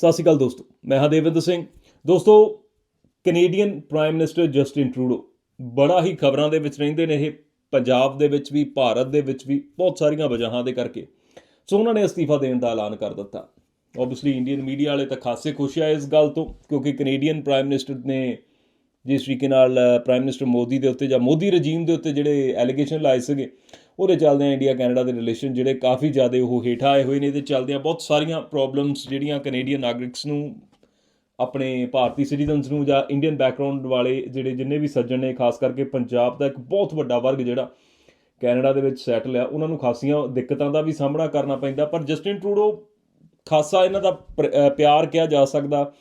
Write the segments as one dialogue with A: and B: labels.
A: ਸਤਿ ਸ਼੍ਰੀ ਅਕਾਲ ਦੋਸਤੋ, ਮੈਂ ਹਾਂ ਦੇਵਿੰਦਰ ਸਿੰਘ। ਦੋਸਤੋ Canadian prime minister Justin Trudeau ਬੜਾ ਹੀ ਖਬਰਾਂ ਦੇ ਵਿੱਚ ਰਹਿੰਦੇ ਨੇ ਇਹ, ਪੰਜਾਬ ਦੇ ਵਿੱਚ ਵੀ, ਭਾਰਤ ਦੇ ਵਿੱਚ ਵੀ, ਬਹੁਤ ਸਾਰੀਆਂ ਵਜ੍ਹਾਵਾਂ ਦੇ ਕਰਕੇ। ਸੋ ਉਹਨਾਂ ਨੇ ਅਸਤੀਫਾ ਦੇਣ ਦਾ ਐਲਾਨ ਕਰ ਦਿੱਤਾ। ਆਬਵੀਅਸਲੀ ਇੰਡੀਅਨ ਮੀਡੀਆ ਵਾਲੇ ਤਾਂ ਖਾਸੇ ਖੁਸ਼ ਆ ਇਸ ਗੱਲ ਤੋਂ, ਕਿਉਂਕਿ ਕੈਨੇਡੀਅਨ ਪ੍ਰਾਈਮ ਮਿਨਿਸਟਰ ਨੇ ਜਿਸ ਤਰੀਕੇ ਨਾਲ ਪ੍ਰਾਈਮ ਮਿਨਿਸਟਰ ਮੋਦੀ ਦੇ ਉੱਤੇ ਜਾਂ ਮੋਦੀ ਰਜੀਮ ਦੇ ਉੱਤੇ ਜਿਹੜੇ ਐਲੀਗੇਸ਼ਨ ਲਾਏ ਸੀਗੇ ਉਹਦੇ ਚੱਲਦੇ ਇੰਡੀਆ ਕੈਨੇਡਾ ਦੇ ਰਿਲੇਸ਼ਨ ਜਿਹੜੇ ਕਾਫੀ ਜ਼ਿਆਦਾ ਉਹ ਹੇਠਾਂ ਆਏ ਹੋਏ ਨੇ, ਇਹਦੇ ਚੱਲਦਿਆਂ ਬਹੁਤ ਸਾਰੀਆਂ ਪ੍ਰੋਬਲਮਸ ਜਿਹੜੀਆਂ ਕੈਨੇਡੀਅਨ ਨਾਗਰਿਕਸ ਨੂੰ, ਆਪਣੇ ਭਾਰਤੀ ਸਿਟੀਜ਼ਨਸ ਨੂੰ ਜਾਂ ਇੰਡੀਅਨ ਬੈਕਗ੍ਰਾਉਂਡ ਵਾਲੇ ਜਿਹੜੇ ਜਿੰਨੇ ਵੀ ਸੱਜਣ ਨੇ, ਖਾਸ ਕਰਕੇ ਪੰਜਾਬ ਦਾ ਇੱਕ ਬਹੁਤ ਵੱਡਾ ਵਰਗ ਜਿਹੜਾ ਕੈਨੇਡਾ ਦੇ ਵਿੱਚ ਸੈਟਲ ਆ, ਉਹਨਾਂ ਨੂੰ ਖਾਸੀਆਂ ਦਿੱਕਤਾਂ ਦਾ ਵੀ ਸਾਹਮਣਾ ਕਰਨਾ ਪੈਂਦਾ, ਪਰ ਜਸਟਿਨ ਟਰੂਡੋ ਖਾਸਾ ਇਹਨਾਂ ਦਾ ਪ੍ਰ- ਪਿਆਰ ਕਿਹਾ ਜਾ ਸਕਦਾ।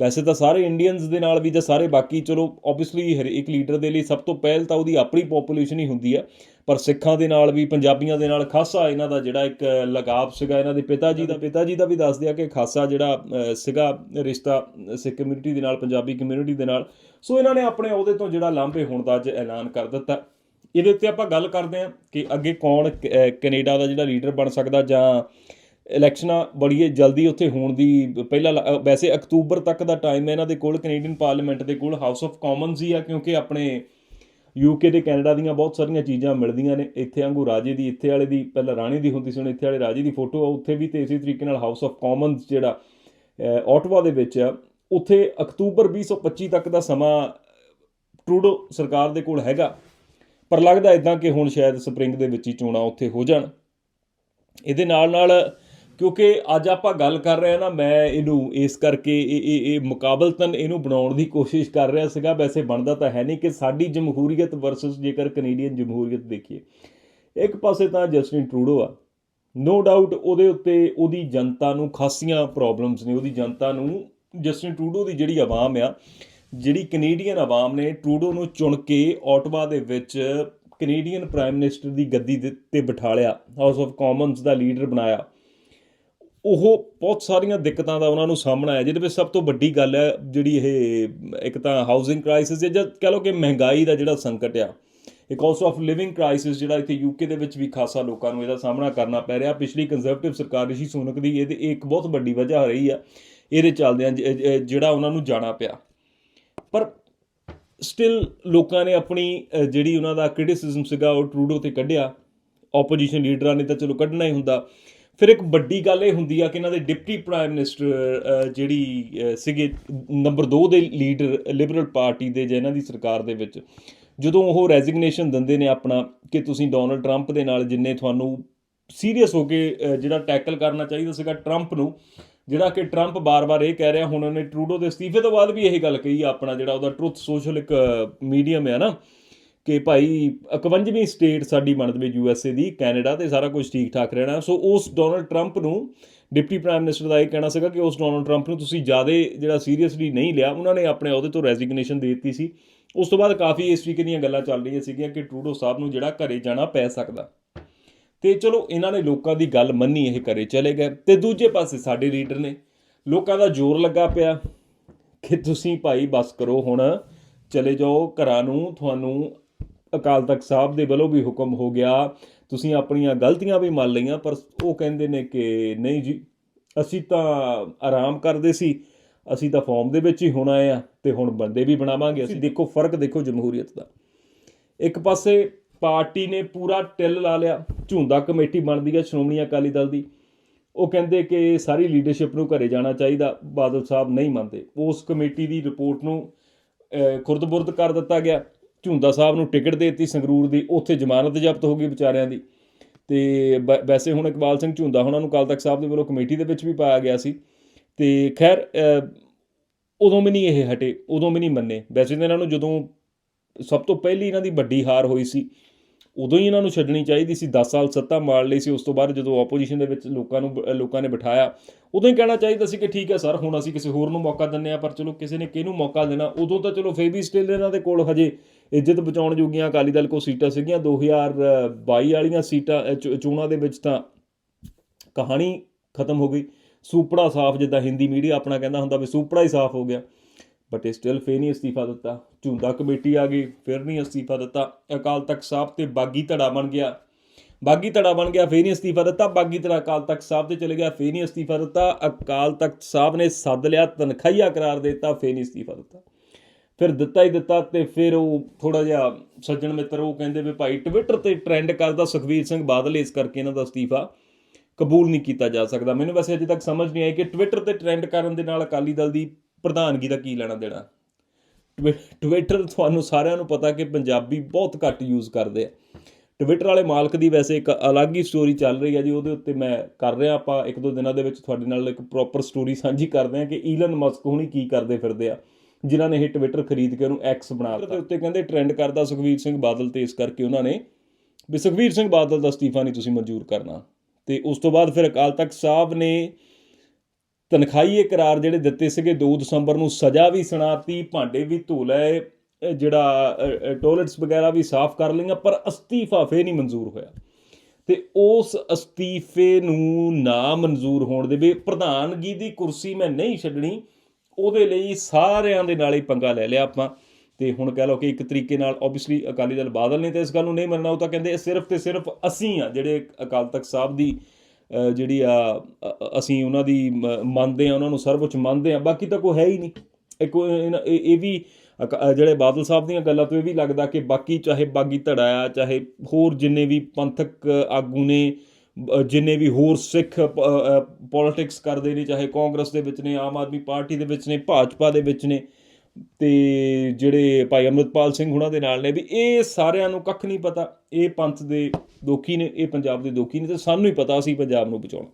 A: ਵੈਸੇ ਤਾਂ ਸਾਰੇ ਇੰਡੀਅਨਸ ਦੇ ਨਾਲ ਵੀ ਜਾਂ ਸਾਰੇ ਬਾਕੀ, ਚਲੋ ਆਬਵੀਅਸਲੀ ਹਰੇਕ ਲੀਡਰ ਦੇ ਲਈ ਸਭ ਤੋਂ ਪਹਿਲ ਤਾਂ ਉਹਦੀ ਆਪਣੀ ਪੋਪੂਲੇਸ਼ਨ ਹੀ ਹੁੰਦੀ ਆ, ਪਰ ਸਿੱਖਾਂ ਦੇ ਨਾਲ ਵੀ, ਪੰਜਾਬੀਆਂ ਦੇ ਨਾਲ ਖਾਸਾ ਇਹਨਾਂ ਦਾ ਜਿਹੜਾ ਇੱਕ ਲਗਾਵ ਸੀਗਾ, ਇਹਨਾਂ ਦੇ ਪਿਤਾ ਜੀ ਦਾ, ਪਿਤਾ ਜੀ ਦਾ ਵੀ ਦੱਸਦੇ ਆ ਕਿ ਖਾਸਾ ਜਿਹੜਾ ਸੀਗਾ ਰਿਸ਼ਤਾ ਸਿੱਖ ਕਮਿਊਨਿਟੀ ਦੇ ਨਾਲ, ਪੰਜਾਬੀ ਕਮਿਊਨਿਟੀ ਦੇ ਨਾਲ। ਸੋ ਇਹਨਾਂ ਨੇ ਆਪਣੇ ਅਹੁਦੇ ਤੋਂ ਜਿਹੜਾ ਲਾਂਭੇ ਹੋਣ ਦਾ ਅੱਜ ਐਲਾਨ ਕਰ ਦਿੱਤਾ। ਇਹਦੇ ਉੱਤੇ ਆਪਾਂ ਗੱਲ ਕਰਦੇ ਹਾਂ ਕਿ ਅੱਗੇ ਕੌਣ ਕ- ਕੈਨੇਡਾ ਦਾ ਜਿਹੜਾ ਲੀਡਰ ਬਣ ਸਕਦਾ ਜਾਂ ਇਲੈਕਸ਼ਨਾਂ ਬੜੀ ਜਲਦੀ ਉੱਥੇ ਹੋਣ ਦੀ ਪਹਿਲਾਂ ਲ- ਵੈਸੇ ਅਕਤੂਬਰ ਤੱਕ ਦਾ ਟਾਈਮ ਹੈ ਇਹਨਾਂ ਦੇ ਕੋਲ ਕੈਨੇਡੀਅਨ ਪਾਰਲੀਮੈਂਟ ਦੇ ਕੋਲ ਹਾਊਸ ਆਫ ਕਾਮਨਸ ਹੀ ਆ ਕਿਉਂਕਿ ਆਪਣੇ ਯੂਕੇ ਤੇ ਕੈਨੇਡਾ ਦੀਆਂ ਬਹੁਤ ਸਾਰੀਆਂ ਚੀਜ਼ਾਂ ਮਿਲਦੀਆਂ ਨੇ ਇੱਥੇ ਵਾਂਗੂ ਰਾਜੇ ਦੀ ਇੱਥੇ ਵਾਲੇ ਦੀ ਪਹਿਲਾਂ ਰਾਣੀ ਦੀ ਹੁੰਦੀ ਸੀ ਹੁਣ ਇੱਥੇ ਵਾਲੇ ਰਾਜੇ ਦੀ ਫੋਟੋ ਆ ਉੱਥੇ ਵੀ ਤੇ ਇਸੇ ਤਰੀਕੇ ਨਾਲ ਹਾਊਸ ਆਫ ਕਾਮਨਸ ਜਿਹੜਾ ਅਹ, ਓਟਵਾ ਦੇ ਵਿੱਚ ਆ ਉੱਥੇ ਅਕਤੂਬਰ 2025 ਤੱਕ ਦਾ ਸਮਾਂ ਟਰੂਡੋ ਸਰਕਾਰ ਦੇ ਕੋਲ ਹੈਗਾ ਪਰ ਲੱਗਦਾ ਇਦਾਂ ਕਿ ਹੁਣ ਸ਼ਾਇਦ ਸਪਰਿੰਗ ਦੇ ਵਿੱਚ ਹੀ ਚੋਣਾਂ ਉੱਥੇ ਹੋ ਜਾਣ। ਇਹਦੇ ਨਾਲ ਨਾਲ ਕਿਉਂਕਿ ਅੱਜ ਆਪਾਂ ਗੱਲ ਕਰ ਰਹੇ ਹਾਂ ਨਾ, ਮੈਂ ਇਹਨੂੰ ਇਸ ਕਰਕੇ ਇਹ ਇਹ ਇਹ ਮੁਕਾਬਲਤਨ ਇਹਨੂੰ ਬਣਾਉਣ ਦੀ ਕੋਸ਼ਿਸ਼ ਕਰ ਰਿਹਾ ਸੀਗਾ। ਵੈਸੇ ਬਣਦਾ ਤਾਂ ਹੈ ਨਹੀਂ ਕਿ ਸਾਡੀ ਜਮਹੂਰੀਅਤ ਵਰਸਸ ਜੇਕਰ ਕੈਨੇਡੀਅਨ ਜਮਹੂਰੀਅਤ ਦੇਖੀਏ। ਇੱਕ ਪਾਸੇ ਤਾਂ ਜਸਟਿਨ ਟਰੂਡੋ ਆ। ਨੋ ਡਾਊਟ ਉਹਦੇ ਉੱਤੇ ਉਹਦੀ ਜਨਤਾ ਨੂੰ ਖਾਸੀਆਂ ਪ੍ਰੋਬਲਮਸ ਨੇ। ਉਹਦੀ ਜਨਤਾ ਨੂੰ ਜਸਟਿਨ ਟਰੂਡੋ ਦੀ ਜਿਹੜੀ ਆਵਾਮ ਆ, ਜਿਹੜੀ ਕੈਨੇਡੀਅਨ ਆਵਾਮ ਨੇ ਟਰੂਡੋ ਨੂੰ ਚੁਣ ਕੇ ਆਟਵਾ ਦੇ ਵਿੱਚ ਕੈਨੇਡੀਅਨ ਪ੍ਰਾਈਮ ਮਿਨਿਸਟਰ ਦੀ ਗੱਦੀ ਦੇ- ਤੇ ਬਿਠਾਲਿਆ ਹਾਊਸ ਆਫ ਕਾਮਨਸ ਦਾ ਲੀਡਰ ਬਣਾਇਆ। ਉਹ ਬਹੁਤ ਸਾਰੀਆਂ ਦਿੱਕਤਾਂ ਦਾ ਉਹਨਾਂ ਨੂੰ ਸਾਹਮਣਾ ਹੈ ਜਿਹਦੇ ਵਿੱਚ ਸਭ ਤੋਂ ਵੱਡੀ ਗੱਲ ਹੈ ਜਿਹੜੀ ਇਹ ਇੱਕ ਤਾਂ ਹਾਊਸਿੰਗ ਕ੍ਰਾਈਸਿਸ ਹੈ ਜਾਂ ਕਹ ਲਓ ਕਿ ਮਹਿੰਗਾਈ ਦਾ ਜਿਹੜਾ ਸੰਕਟ ਆ ਇਹ ਆਲਸੋ ਆਫ ਲਿਵਿੰਗ ਕ੍ਰਾਈਸਿਸ ਜਿਹੜਾ ਇੱਥੇ ਯੂਕੇ ਦੇ ਵਿੱਚ ਵੀ ਖਾਸਾ ਲੋਕਾਂ ਨੂੰ ਇਹਦਾ ਸਾਹਮਣਾ ਕਰਨਾ ਪੈ ਰਿਹਾ। ਪਿਛਲੀ ਕੰਜ਼ਰਵੇਟਿਵ ਸਰਕਾਰ ਰਿਸ਼ੀ ਸੋਨਕ ਦੀ ਇਹਦੇ, ਇਹ ਇੱਕ ਬਹੁਤ ਵੱਡੀ ਵਜ੍ਹਾ ਰਹੀ ਆ, ਇਹਦੇ ਚੱਲਦਿਆਂ ਜਿਹੜਾ ਉਹਨਾਂ ਨੂੰ ਜਾਣਾ ਪਿਆ। ਪਰ ਸਟਿਲ ਲੋਕਾਂ ਨੇ ਆਪਣੀ ਜਿਹੜੀ ਉਹਨਾਂ ਦਾ ਕ੍ਰਿਟਿਸਿਜ਼ਮ ਸੀਗਾ ਉਹ ਟਰੂਡੋ ਤੇ ਕੱਢਿਆ। ਆਪੋਜੀਸ਼ਨ ਲੀਡਰਾਂ ਨੇ ਤਾਂ ਚਲੋ ਕੱਢਣਾ ਹੀ ਹੁੰਦਾ। ਫਿਰ ਇੱਕ ਵੱਡੀ ਗੱਲ ਇਹ ਹੁੰਦੀ ਆ ਕਿ ਇਹਨਾਂ ਦੇ ਡਿਪਟੀ ਪ੍ਰਾਈਮ ਮਿਨਿਸਟਰ ਜਿਹੜੀ ਸੀਗੇ ਨੰਬਰ 2 ਦੇ ਲੀਡਰ ਲਿਬਰਲ ਪਾਰਟੀ ਦੇ ਜਾਂ ਇਹਨਾਂ ਦੀ ਸਰਕਾਰ ਦੇ ਵਿੱਚ, ਜਦੋਂ ਉਹ ਰੈਜ਼ਿਗਨੇਸ਼ਨ ਦਿੰਦੇ ਨੇ ਆਪਣਾ ਕਿ ਤੁਸੀਂ ਡੋਨਲਡ ਟਰੰਪ ਦੇ ਨਾਲ ਜਿੰਨੇ ਤੁਹਾਨੂੰ ਸੀਰੀਅਸ ਹੋ ਕੇ ਜਿਹੜਾ ਟੈਕਲ ਕਰਨਾ ਚਾਹੀਦਾ ਸੀਗਾ ਟਰੰਪ ਨੂੰ, ਜਿਹੜਾ ਕਿ ਟਰੰਪ ਬਾਰ-ਬਾਰ ਇਹ ਕਹਿ ਰਿਹਾ, ਹੁਣ ਉਹਨੇ ਟਰੂਡੋ ਦੇ ਅਸਤੀਫੇ ਤੋਂ ਬਾਅਦ ਵੀ ਇਹ ਗੱਲ ਕਹੀ ਆ ਆਪਣਾ ਜਿਹੜਾ ਉਹਦਾ ਟਰੁੱਥ ਸੋਸ਼ਲ ਇੱਕ ਮੀਡੀਅਮ ਹੈ ਨਾ ਕਿ ਭਾਈ 51ਵੀਂ ਸਟੇਟ ਸਾਡੀ ਬਣਦੇ ਯੂ ਵਿੱਚ ਏ ਦੀ, ਕੈਨੇਡਾ ਤੇ ਸਾਰਾ ਕੁਝ ਠੀਕ ਠਾਕ ਰਹਿਣਾ। ਸੋ ਉਸ ਡੋਨਲਡ ਟਰੰਪ ਨੂੰ ਡਿਪਟੀ ਪ੍ਰਾਈਮ ਮਿਨਿਸਟਰ ਦਾ ਇਹ ਕਹਿਣਾ ਸੀਗਾ ਕਿ ਉਸ ਡੋਨਲਡ ਟਰੰਪ ਨੂੰ ਤੁਸੀਂ ਜ਼ਿਆਦਾ ਜਿਹੜਾ ਸੀਰੀਅਸਲੀ ਨਹੀਂ ਲਿਆ, ਉਹਨਾਂ ਨੇ ਆਪਣੇ ਅਹੁਦੇ ਤੋਂ ਰੈਜ਼ਿਗਨੇਸ਼ਨ ਦੇ ਦਿੱਤੀ ਸੀ। ਉਸ ਤੋਂ ਬਾਅਦ ਕਾਫੀ ਇਸ ਤਰੀਕੇ ਦੀਆਂ ਗੱਲਾਂ ਚੱਲ ਰਹੀਆਂ ਸੀਗੀਆਂ ਕਿ ਟਰੂਡੋ ਸਾਹਿਬ ਨੂੰ ਜਿਹੜਾ ਘਰੇ ਜਾਣਾ ਪੈ ਸਕਦਾ। ਤੇ ਚਲੋ, ਇਹਨਾਂ ਨੇ ਲੋਕਾਂ ਦੀ ਗੱਲ ਮੰਨੀ, ਇਹ ਘਰੇ ਚਲੇ ਗਏ। ਤੇ ਦੂਜੇ ਪਾਸੇ ਸਾਡੇ ਲੀਡਰ ਨੇ ਲੋਕਾਂ ਦਾ ਜ਼ੋਰ ਲੱਗਾ ਪਿਆ ਕਿ ਤੁਸੀਂ ਭਾਈ ਬਸ ਕਰੋ ਹੁਣ, ਚਲੇ ਜਾਓ ਘਰਾਂ ਨੂੰ, ਤੁਹਾਨੂੰ ਅਕਾਲ ਤਖਤ ਸਾਹਿਬ ਦੇ ਵੱਲੋਂ ਵੀ ਹੁਕਮ ਹੋ ਗਿਆ। ਤੁਸੀਂ ਆਪਣੀਆਂ ਗਲਤੀਆਂ ਵੀ ਮੰਨ ਲਈਆਂ ਪਰ ਉਹ ਕਹਿੰਦੇ ਨੇ ਕਿ ਨਹੀਂ ਜੀ ਅਸੀਂ ਤਾਂ ਆਰਾਮ ਕਰਦੇ ਸੀ ਅਸੀਂ ਤਾਂ ਫਾਰਮ ਦੇ ਵਿੱਚ ਹੀ ਹੁਣ ਆਏ ਆ ਤੇ ਹੁਣ ਬੰਦੇ ਵੀ ਬਣਾਵਾਂਗੇ। ਅਸੀਂ ਦੇਖੋ ਫ਼ਰਕ ਦੇਖੋ ਜਮਹੂਰੀਅਤ ਦਾ। ਇੱਕ ਪਾਸੇ ਪਾਰਟੀ ਨੇ ਪੂਰਾ ਟਿੱਲ ਲਾ ਲਿਆ ਝੁੰਦਾ ਕਮੇਟੀ ਬਣਦੀ ਹੈ ਸ਼੍ਰੋਮਣੀ ਅਕਾਲੀ ਦਲ ਦੀ। ਉਹ ਕਹਿੰਦੇ ਕਿ ਸਾਰੀ ਲੀਡਰਸ਼ਿਪ ਨੂੰ ਘਰੇ ਜਾਣਾ ਚਾਹੀਦਾ ਬਾਦਲ ਸਾਹਿਬ ਨਹੀਂ ਮੰਨਦੇ। ਉਸ ਕਮੇਟੀ ਦੀ ਰਿਪੋਰਟ ਨੂੰ ਅਹ, ਖੁਰਦ-ਬੁਰਦ ਕਰ ਦਿੱਤਾ ਗਿਆ। ਝੁੰਦਾ ਸਾਹਿਬ ਨੂੰ ਟਿਕਟ ਦੇ ਦਿੱਤੀ ਸੰਗਰੂਰ ਦੀ, ਉੱਥੇ ਜ਼ਮਾਨਤ ਜ਼ਬਤ ਹੋ ਗਈ ਵਿਚਾਰਿਆਂ ਦੀ। ਤੇ ਵ- ਵੈਸੇ ਹੁਣ ਇਕਬਾਲ ਸਿੰਘ ਝੁੰਦਾ ਉਹਨਾਂ ਨੂੰ ਅਕਾਲ ਤਖਤ ਸਾਹਿਬ ਦੇ ਵੱਲੋਂ ਕਮੇਟੀ ਦੇ ਵਿੱਚ ਵੀ ਪਾਇਆ ਗਿਆ ਸੀ। ਤੇ ਖੈਰ ਉਦੋਂ ਵੀ ਨਹੀਂ ਇਹ ਹਟੇ, ਉਦੋਂ ਵੀ ਨਹੀਂ ਮੰਨੇ। ਵੈਸੇ ਤਾਂ ਇਹਨਾਂ ਨੂੰ ਜਦੋਂ ਸਭ ਤੋਂ ਪਹਿਲੀ ਇਹਨਾਂ ਦੀ ਵੱਡੀ ਹਾਰ ਹੋਈ ਸੀ, ਉਦੋਂ ਹੀ ਇਹਨਾਂ ਨੂੰ ਛੱਡਣੀ ਚਾਹੀਦੀ ਸੀ। 10 ਸਾਲ ਸੱਤਾ ਮਾਰ ਲਈ ਸੀ, ਉਸ ਤੋਂ ਬਾਅਦ ਜਦੋਂ ਆਪੋਜੀਸ਼ਨ ਦੇ ਵਿੱਚ ਲੋਕਾਂ ਨੂੰ, ਲੋਕਾਂ ਨੇ ਬਿਠਾਇਆ, ਉਦੋਂ ਹੀ ਕਹਿਣਾ ਚਾਹੀਦਾ ਸੀ ਕਿ ਠੀਕ ਹੈ ਸਰ, ਹੁਣ ਅਸੀਂ ਕਿਸੇ ਹੋਰ ਨੂੰ ਮੌਕਾ ਦਿੰਨੇ ਆ ਪਰ ਚਲੋ ਕਿਸੇ ਨੇ ਕਿਹਨੂੰ ਮੌਕਾ ਦੇਣਾ, ਉਦੋਂ ਤਾਂ ਚਲੋ ਫੇਰ ਵੀ ਸਟਿਲ ਇਹਨਾਂ ਦੇ ਕੋਲ ਹਜੇ ਇੱਜ਼ਤ ਬਚਾਉਣ ਜੋਗੀਆਂ ਅਕਾਲੀ ਦਲ ਕੋ ਸੀਟਾਂ ਸੀਗੀਆਂ 2022 ਵਾਲੀਆਂ ਸੀਟਾਂ ਚੋਣਾਂ ਦੇ ਵਿੱਚ ਤਾਂ ਕਹਾਣੀ ਖਤਮ ਹੋ ਗਈ। ਸੂਪੜਾ ਸਾਫ਼ ਜਿੱਦਾਂ ਹਿੰਦੀ ਮੀਡੀਆ ਆਪਣਾ ਕਹਿੰਦਾ ਹੁੰਦਾ ਵੀ ਸੂਪੜਾ ਹੀ ਸਾਫ਼ ਹੋ ਗਿਆ। ਬਟ ਇਹ ਸਟਿਲ ਫੇਰ ਨਹੀਂ ਅਸਤੀਫਾ ਦਿੱਤਾ। ਝੁੰਦਾ ਕਮੇਟੀ ਆ ਗਈ, ਫਿਰ ਨਹੀਂ ਅਸਤੀਫਾ ਦਿੱਤਾ। ਅਕਾਲ ਤਖਤ ਸਾਹਿਬ ਤੇ ਬਾਗੀ ਧੜਾ ਬਣ ਗਿਆ। ਬਾਗੀ ਧੜਾ ਬਣ ਗਿਆ, ਫੇਰ ਨਹੀਂ ਅਸਤੀਫਾ ਦਿੱਤਾ। ਬਾਗੀ ਧੜਾ ਅਕਾਲ ਤਖਤ ਸਾਹਿਬ ਤੇ ਚਲੇ ਗਿਆ, ਫੇਰ ਨਹੀਂ ਅਸਤੀਫਾ ਦਿੱਤਾ। ਅਕਾਲ ਤਖਤ ਸਾਹਿਬ ਨੇ ਸੱਦ ਲਿਆ, ਤਨਖਾਹੀਆ ਕਰਾਰ ਦਿੱਤਾ, ਫੇਰ ਨਹੀਂ ਅਸਤੀਫਾ ਦਿੱਤਾ। ਫਿਰ ਦਿੱਤਾ ਹੀ ਦਿੱਤਾ ਤੇ ਫਿਰ ਉਹ ਥੋੜਾ ਜਿਹਾ ਸੱਜਣ ਮਿੱਤਰ ਉਹ ਕਹਿੰਦੇ ਵੀ ਭਾਈ ਟਵਿੱਟਰ ਤੇ ਟ੍ਰੈਂਡ ਕਰਦਾ ਸੁਖਵੀਰ ਸਿੰਘ ਬਾਦਲ ਇਸ ਕਰਕੇ ਇਹਨਾਂ ਦਾ ਅਸਤੀਫਾ ਕਬੂਲ ਨਹੀਂ ਕੀਤਾ ਜਾ ਸਕਦਾ। ਮੈਨੂੰ ਵੈਸੇ ਅਜੇ ਤੱਕ ਸਮਝ ਨਹੀਂ ਆਈ ਕਿ ਟਵਿੱਟਰ ਤੇ ਟ੍ਰੈਂਡ ਕਰਨ ਦੇ ਨਾਲ ਅਕਾਲੀ ਦਲ ਦੀ ਪ੍ਰਧਾਨਗੀ ਦਾ ਕੀ ਲੈਣਾ ਦੇਣਾ। ਟਵਿ- ਟਵਿੱਟਰ ਤੁਹਾਨੂੰ ਸਾਰਿਆਂ ਨੂੰ ਪਤਾ ਕਿ ਪੰਜਾਬੀ ਬਹੁਤ ਘੱਟ ਯੂਜ਼ ਕਰਦੇ ਆ। ਟਵਿੱਟਰ ਵਾਲੇ ਮਾਲਕ ਦੀ ਵੈਸੇ ਇੱਕ ਅਲੱਗ ਹੀ ਸਟੋਰੀ ਚੱਲ ਰਹੀ ਹੈ ਜੀ, ਉਹਦੇ ਉੱਤੇ ਮੈਂ ਕਰ ਰਿਹਾ, ਆਪਾਂ ਇੱਕ ਦੋ ਦਿਨਾਂ ਦੇ ਵਿੱਚ ਤੁਹਾਡੇ ਨਾਲ ਇੱਕ ਪ੍ਰੋਪਰ ਸਟੋਰੀ ਸਾਂਝੀ ਕਰਦੇ ਹਾਂ ਕਿ ਈਲਨ ਮਸਕ ਹੁਣੀ ਕੀ ਕਰਦੇ ਫਿਰਦੇ ਆ। ਜਿਨ੍ਹਾਂ ਨੇ ਇਹ ਟਵਿੱਟਰ ਖਰੀਦ ਕੇ ਉਹਨੂੰ ਐਕਸ ਬਣਾ ਦਿੱਤਾ। ਉੱਤੇ ਕਹਿੰਦੇ ਟ੍ਰੈਂਡ ਕਰਦਾ ਸੁਖਵੀਰ ਸਿੰਘ ਬਾਦਲ ਤੇ ਇਸ ਕਰਕੇ ਉਹਨਾਂ ਨੇ ਵੀ ਸੁਖਵੀਰ ਸਿੰਘ ਬਾਦਲ ਦਾ ਅਸਤੀਫਾ ਨਹੀਂ ਤੁਸੀਂ ਮਨਜ਼ੂਰ ਕਰਨਾ। ਤੇ ਉਸ ਤੋਂ ਬਾਅਦ ਫਿਰ ਅਕਾਲ ਤਖਤ ਸਾਹਿਬ ਨੇ ਤਨਖਾਹੀਏ ਕਰਾਰ ਜਿਹੜੇ ਦਿੱਤੇ ਸੀਗੇ 2 ਦਸੰਬਰ ਨੂੰ ਸਜ਼ਾ ਵੀ ਸੁਣਾਤੀ ਭਾਂਡੇ ਵੀ ਧੋ ਲਏ ਜਿਹੜਾ ਟਾਇਲਟਸ ਵਗੈਰਾ ਵੀ ਸਾਫ਼ ਕਰ ਲਈਆਂ ਪਰ ਅਸਤੀਫਾ ਫੇਰ ਨਹੀਂ ਮਨਜ਼ੂਰ ਹੋਇਆ। ਤੇ ਉਸ ਅਸਤੀਫੇ ਨੂੰ ਨਾ ਮਨਜ਼ੂਰ ਹੋਣ ਦੇ ਵੀ ਪ੍ਰਧਾਨਗੀ ਦੀ ਕੁਰਸੀ ਮੈਂ ਨਹੀਂ ਛੱਡਣੀ ਉਹਦੇ ਲਈ ਸਾਰਿਆਂ ਦੇ ਨਾਲ ਹੀ ਪੰਗਾ ਲੈ ਲਿਆ ਆਪਾਂ। ਤੇ ਹੁਣ ਕਹਿ ਲਓ ਕਿ ਇੱਕ ਤਰੀਕੇ ਨਾਲ ਆਬਵੀਅਸਲੀ ਅਕਾਲੀ ਦਲ ਬਾਦਲ ਨੇ ਤਾਂ ਇਸ ਗੱਲ ਨੂੰ ਨਹੀਂ ਮੰਨਣਾ, ਉਹ ਤਾਂ ਕਹਿੰਦੇ ਇਹ ਸਿਰਫ ਤੇ ਸਿਰਫ ਅਸੀਂ ਆ ਜਿਹੜੇ ਅਕਾਲ ਤਖਤ ਸਾਹਿਬ ਦੀ ਜਿਹੜੀ ਆ ਅਸੀਂ ਉਹਨਾਂ ਦੀ ਮ- ਮੰਨਦੇ ਆ, ਉਹਨਾਂ ਨੂੰ ਸਰਵਉੱਚ ਮੰਨਦੇ ਆ, ਬਾਕੀ ਤਾਂ ਕੋਈ ਹੈ ਹੀ ਨਹੀਂ। ਇੱਕ ਇਹਨਾਂ- ਇਹ ਇਹ ਵੀ ਅਕ- ਜਿਹੜੇ ਬਾਦਲ ਸਾਹਿਬ ਦੀਆਂ ਗੱਲਾਂ ਤੋਂ ਇਹ ਵੀ ਲੱਗਦਾ ਕਿ ਬਾਕੀ ਚਾਹੇ ਬਾਗੀ ਧੜਾ ਆ, ਚਾਹੇ ਹੋਰ ਜਿੰਨੇ ਵੀ ਪੰਥਕ ਆਗੂ ਨੇ ਜਿੰਨੇ ਵੀ ਹੋਰ ਸਿੱਖ ਪੋਲਿਟਿਕਸ ਕਰਦੇ ਨੇ, ਚਾਹੇ ਕਾਂਗਰਸ ਦੇ ਵਿੱਚ ਨੇ, ਆਮ ਆਦਮੀ ਪਾਰਟੀ ਦੇ ਵਿੱਚ ਨੇ, ਭਾਜਪਾ ਦੇ ਵਿੱਚ ਨੇ, ਤੇ ਜਿਹੜੇ ਭਾਈ ਅਮਰਤਪਾਲ ਸਿੰਘ ਹੁਣਾਂ ਦੇ ਨਾਲ ਨੇ, ਵੀ ਇਹ ਸਾਰਿਆਂ ਨੂੰ ਕੱਖ ਨਹੀਂ ਪਤਾ, ਇਹ ਪੰਥ ਦੇ ਦੋਖੀ ਨੇ, ਇਹ ਪੰਜਾਬ ਦੇ ਦੋਖੀ ਨੇ, ਤੇ ਸਾਨੂੰ ਹੀ ਪਤਾ ਅਸੀਂ ਪੰਜਾਬ ਨੂੰ ਬਚਾਉਣਾ।